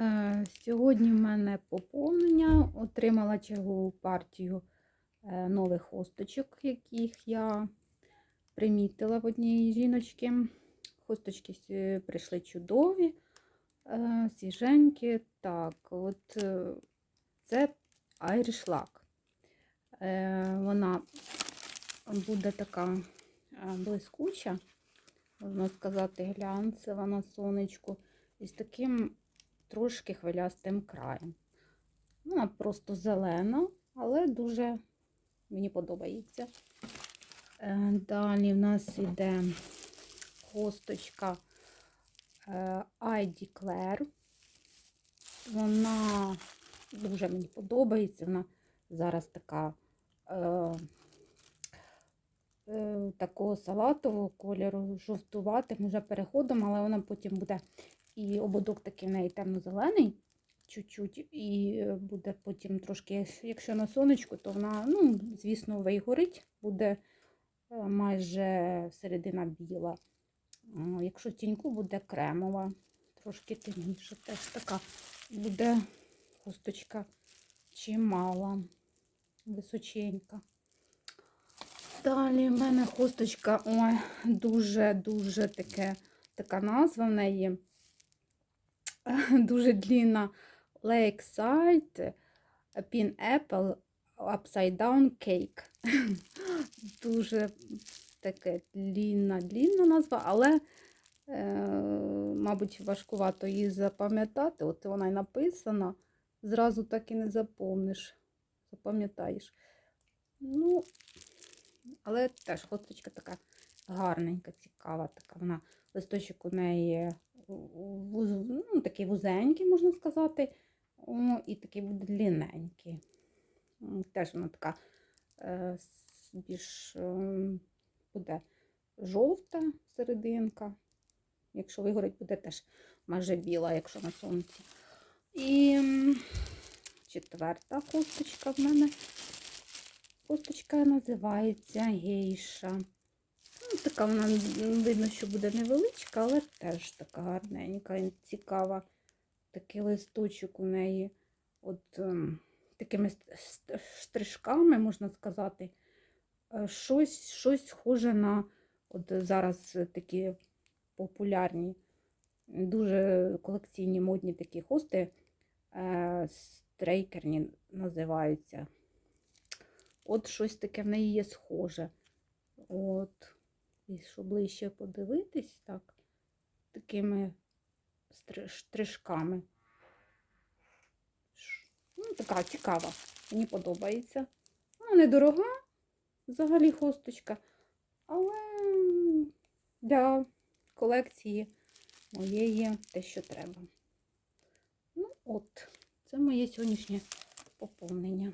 Е, Сьогодні в мене поповнення. Отримала чергову партію е, нових хосточок, яких я примітила в одній жіночки. Хосточки прийшли чудові, е, свіженькі. Так, от е, це Irish Lack. Е, Вона буде така е, блискуча, можна сказати, глянцева на сонечку. І з таким трошки хвилястим краєм. Вона просто зелена, але дуже мені подобається. Е, Далі в нас йде хосточка е, I Declare. Вона дуже мені подобається. Вона зараз така е, е, такого салатового кольору, жовтуватим, вже переходом, але вона потім буде і ободок такий в неї темно-зелений, чуть-чуть, і буде потім трошки, якщо на сонечку, то вона, ну, звісно, вигорить, буде е, майже середина біла. Якщо тіньку буде кремова, трошки темніша, теж така буде хусточка чимала, височенька. Далі в мене хусточка, ой, дуже-дуже така назва в неї дуже длінна Lakeside Pineapple Upside Down Cake. Дуже таке длінна, длінна назва, але, е, мабуть, важкувато її запам'ятати. От вона й написана, зразу так і не запомниш, запам'ятаєш. Ну, але теж хосточка така гарненька, цікава, така вона листочок у неї ну, такий вузенький, можна сказати, о, і такий буде длинненький. Теж вона така е, більш е, буде жовта серединка. Якщо вигорить, буде теж майже біла, якщо на сонці. І четверта косточка в мене. Косточка називається гейша. Така вона видно, що буде невеличка, але теж така гарненька цікава. Такий листочок у неї от ем, такими штришками, можна сказати. Е, Щось, щось схоже на от зараз такі популярні, дуже колекційні модні такі хости. е, Стрейкерні називаються. От щось таке в неї є схоже. От. І що ближче подивитись, так, такими штришками. Ну, така цікава. Мені подобається. Вона недорога, взагалі хосточка, але для колекції моєї те, що треба. Ну, от, це моє сьогоднішнє поповнення.